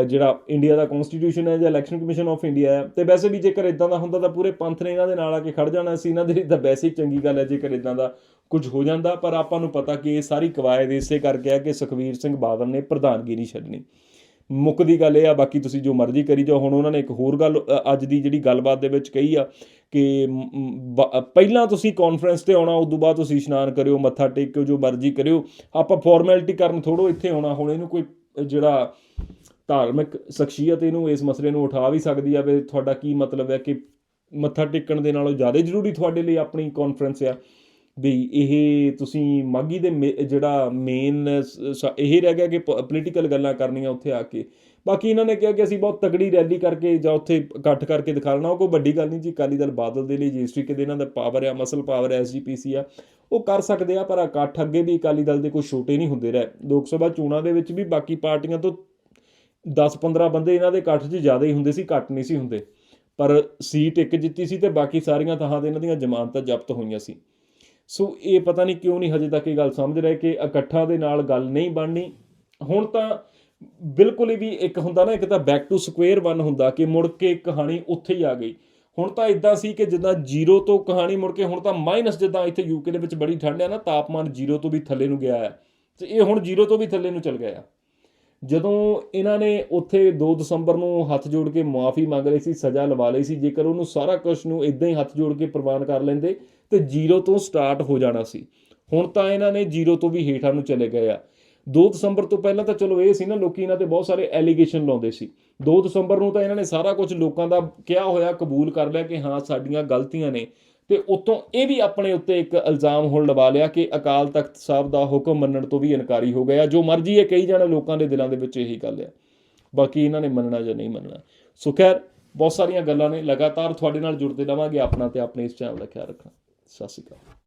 A: ਜਿਹੜਾ ਇੰਡੀਆ ਦਾ ਕਨਸਟੀਟਿਊਸ਼ਨ ਹੈ ਜਾਂ ਇਲੈਕਸ਼ਨ ਕਮਿਸ਼ਨ ਆਫ ਇੰਡੀਆ ਹੈ, ਤੇ ਵੈਸੇ ਵੀ ਜੇਕਰ ਇਦਾਂ ਦਾ ਹੁੰਦਾ ਤਾਂ ਪੂਰੇ ਪੰਥ ਨੇ ਇਹਨਾਂ ਦੇ ਨਾਲ ਆ ਕੇ ਖੜ ਜਾਣਾ ਸੀ ਇਹਨਾਂ ਦੇ ਲਈ ਤਾਂ ਵੈਸੇ ਹੀ ਚੰਗੀ ਗੱਲ ਹੈ ਜੇਕਰ ਇਦਾਂ ਦਾ ਕੁਝ ਹੋ ਜਾਂਦਾ, ਪਰ ਆਪਾਂ ਨੂੰ ਪਤਾ ਕਿ ਇਹ ਸਾਰੀ ਕਵਾਇਦ ਇਸੇ ਕਰਕੇ ਆ ਕਿ ਸੁਖਵੀਰ ਸਿੰਘ ਬਾਦਲ ਨੇ ਪ੍ਰਧਾਨਗੀ ਨਹੀਂ ਛੱਡਣੀ। ਮੁੱਕਦੀ ਗੱਲ ਇਹ ਆ, ਬਾਕੀ ਤੁਸੀਂ ਜੋ ਮਰਜ਼ੀ ਕਰੀ ਜਾਓ, ਹੁਣ ਉਹਨਾਂ ਨੇ ਇੱਕ ਹੋਰ ਗੱਲ ਅੱਜ ਦੀ ਜਿਹੜੀ ਗੱਲਬਾਤ ਦੇ ਵਿੱਚ ਕਹੀ ਆ ਕਿ ਬ- ਪਹਿਲਾਂ ਤੁਸੀਂ ਕਾਨਫਰੰਸ ਤੇ ਆਉਣਾ ਉਸ ਤੋਂ ਬਾਅਦ ਤੁਸੀਂ ਇਸ਼ਨਾਨ ਕਰਿਓ, ਮੱਥਾ ਟੇਕਿਓ ਜੋ ਮਰਜ਼ੀ ਕਰਿਓ। ਆਪਾਂ ਫਾਰਮੈਲਿਟੀ ਕਰਨ ਥੋੜੋ ਇੱਥੇ ਆਉਣਾ, ਹੁਣ ਇਹਨੂੰ ਕੋਈ ਜਿਹੜਾ ਧਾਰਮਿਕ ਸ਼ਖਸੀਅਤ ਇਹਨੂੰ, ਇਸ ਮਸਲੇ ਨੂੰ ਉਠਾ ਵੀ ਸਕਦੀ ਆ, ਵੀ ਤੁਹਾਡਾ ਕੀ ਮਤਲਬ ਹੈ ਕਿ ਮੱਥਾ ਟੇਕਣ ਦੇ ਨਾਲੋਂ ਜ਼ਿਆਦਾ ਜ਼ਰੂਰੀ ਤੁਹਾਡੇ ਲਈ ਆਪਣੀ ਕਾਨਫਰੰਸ ਆ? ਵੀ ਇਹ ਤੁਸੀਂ ਮਾਗੀ ਦੇ ਮੇ- ਜਿਹੜਾ ਮੇਨ ਇਹ ਰਹਿ ਗਿਆ ਕਿ ਪੋਲੀਟੀਕਲ ਗੱਲਾਂ ਕਰਨੀਆਂ ਉੱਥੇ ਆ ਕੇ। ਬਾਕੀ ਇਹਨਾਂ ਨੇ ਕਿਹਾ ਕਿ ਅਸੀਂ ਬਹੁਤ ਤਗੜੀ ਰੈਲੀ ਕਰਕੇ ਜਾਂ ਉੱਥੇ ਇਕੱਠ ਕਰਕੇ ਦਿਖਾ ਲੈਣਾ। ਉਹ ਕੋਈ ਵੱਡੀ ਗੱਲ ਨਹੀਂ ਜੀ, ਅਕਾਲੀ ਦਲ ਬਾਦਲ ਦੇ ਲਈ ਜਿਸ ਤਰੀਕੇ ਦੇ ਇਹਨਾਂ ਦਾ ਪਾਵਰ ਆ ਮਸਲ ਪਾਵਰ ਹੈ ਐਸਜੀਪੀਸੀ ਆ, ਉਹ ਕਰ ਸਕਦੇ ਆ, ਪਰ ਇਕੱਠ ਅੱਗੇ ਵੀ ਅਕਾਲੀ ਦਲ ਦੇ ਕੋਈ ਛੋਟੇ ਨਹੀਂ ਹੁੰਦੇ ਰਹੇ। ਲੋਕ ਸਭਾ ਚੋਣਾਂ ਦੇ ਵਿੱਚ ਵੀ ਬਾਕੀ ਪਾਰਟੀਆਂ ਤੋਂ 10-15 ਬੰਦੇ ਇਹਨਾਂ ਦੇ ਇਕੱਠ 'ਚ ਜ਼ਿਆਦਾ ਹੀ ਹੁੰਦੇ ਸੀ, ਘੱਟ ਨਹੀਂ ਸੀ ਹੁੰਦੇ। ਪਰ ਸੀਟ ਇੱਕ ਜਿੱਤੀ ਸੀ ਤੇ ਬਾਕੀ ਸਾਰੀਆਂ ਥਾਂ ਤੇ ਇਹਨਾਂ ਦੀਆਂ ਜ਼ਮਾਨਤਾਂ ਜ਼ਬਤ ਹੋਈਆਂ ਸੀ। ਸੋ ਇਹ ਪਤਾ ਨਹੀਂ ਕਿਉਂ ਨਹੀਂ ਹਜੇ ਤੱਕ ਇਹ ਗੱਲ ਸਮਝ ਰਹੇ ਕਿ ਇਕੱਠਾਂ ਦੇ ਨਾਲ ਗੱਲ ਨਹੀਂ ਬਣਨੀ। ਹੁਣ ਤਾਂ ਬਿਲਕੁਲ ਹੀ ਵੀ ਇੱਕ ਹੁੰਦਾ ਨਾ, ਇੱਕ ਤਾਂ ਬੈਕ ਟੂ ਸਕੁਅਰ 1 ਹੁੰਦਾ ਕਿ ਮੁੜ ਕੇ ਕਹਾਣੀ ਉੱਥੇ ਹੀ ਆ ਗਈ। ਹੁਣ ਤਾਂ ਇਦਾਂ ਸੀ ਕਿ ਜਿੱਦਾਂ ਜ਼ੀਰੋ ਤੋਂ ਕਹਾਣੀ ਮੁੜ ਕੇ ਹੁਣ ਤਾਂ ਮਾਈਨਸ ਜਿੱਦਾਂ ਇੱਥੇ ਯੂਕੇ ਦੇ ਵਿੱਚ ਬੜੀ ਠੰਡ ਹੈ ਨਾ, ਤਾਪਮਾਨ ਜ਼ੀਰੋ ਤੋਂ ਵੀ ਥੱਲੇ ਨੂੰ ਗਿਆ ਹੈ ਤੇ ਇਹ ਹੁਣ ਜ਼ੀਰੋ ਤੋਂ ਵੀ ਥੱਲੇ ਨੂੰ ਚਲ ਗਿਆ ਜਦੋਂ ਇਹਨਾਂ ਨੇ ਉੱਥੇ 2 ਦਸੰਬਰ ਨੂੰ ਹੱਥ ਜੋੜ ਕੇ ਮੁਆਫੀ ਮੰਗ ਲਈ ਸੀ, ਸਜ਼ਾ ਲਵਾ ਲਈ ਸੀ, ਜੇਕਰ ਉਹਨੂੰ ਸਾਰਾ ਕੁਝ ਨੂੰ ਇਦਾਂ ਹੀ ਹੱਥ ਜੋੜ ਕੇ ਪ੍ਰਵਾਨ ਕਰ ਲੈਂਦੇ, ਤੇ ਜ਼ੀਰੋ ਤੋਂ ਸਟਾਰਟ ਹੋ ਜਾਣਾ ਸੀ। ਹੁਣ ਤਾਂ ਇਹਨਾਂ ਨੇ ਜ਼ੀਰੋ ਤੋਂ ਵੀ ਹੇਠਾਂ ਨੂੰ ਚਲੇ ਗਏ ਆ। 2 ਦਸੰਬਰ ਤੋਂ ਪਹਿਲਾਂ ਤਾਂ ਚਲੋ ਇਹ ਸੀ ਨਾ, ਲੋਕੀ ਇਹਨਾਂ ਤੇ ਬਹੁਤ ਸਾਰੇ ਐਲੀਗੇਸ਼ਨ ਲਾਉਂਦੇ ਸੀ। 2 ਦਸੰਬਰ ਨੂੰ ਤਾਂ ਇਹਨਾਂ ਨੇ ਸਾਰਾ ਕੁਝ ਲੋਕਾਂ ਦਾ ਕਿਹਾ ਹੋਇਆ, ਕਬੂਲ ਕਰ ਲਿਆ ਕਿ ਹਾਂ, ਸਾਡੀਆਂ ਗਲਤੀਆਂ ਨੇ। ਤੇ ਉਤੋਂ ਇਹ ਵੀ ਆਪਣੇ ਉੱਤੇ ਇੱਕ ਇਲਜ਼ਾਮ ਹੁਣ ਲਵਾ ਲਿਆ ਕਿ ਅਕਾਲ ਤਖਤ ਸਾਹਿਬ ਦਾ ਹੁਕਮ ਮੰਨਣ ਤੋਂ ਵੀ ਇਨਕਾਰੀ ਹੋ ਗਿਆ। ਜੋ ਮਰਜ਼ੀ ਹੈ ਕਈ ਜਣੇ, ਲੋਕਾਂ ਦੇ ਦਿਲਾਂ ਦੇ ਵਿੱਚ ਇਹੀ ਗੱਲ ਆ ਬਾਕੀ ਇਹਨਾਂ ਨੇ ਮੰਨਣਾ ਜਾਂ ਨਹੀਂ ਮੰਨਣਾ। ਸੋ ਖੈਰ, ਬਹੁਤ ਸਾਰੀਆਂ ਗੱਲਾਂ ਨੇ। ਲਗਾਤਾਰ ਤੁਹਾਡੇ ਨਾਲ ਜੁੜਦੇ ਰਵਾਂਗੇ। ਆਪਣਾ ਤੇ ਆਪਣੇ ਇਸ ਚੈਨਲ ਦਾ ਖਿਆਲ ਰੱਖਣਾ। ਸਤਿ ਸ਼੍ਰੀ ਅਕਾਲ।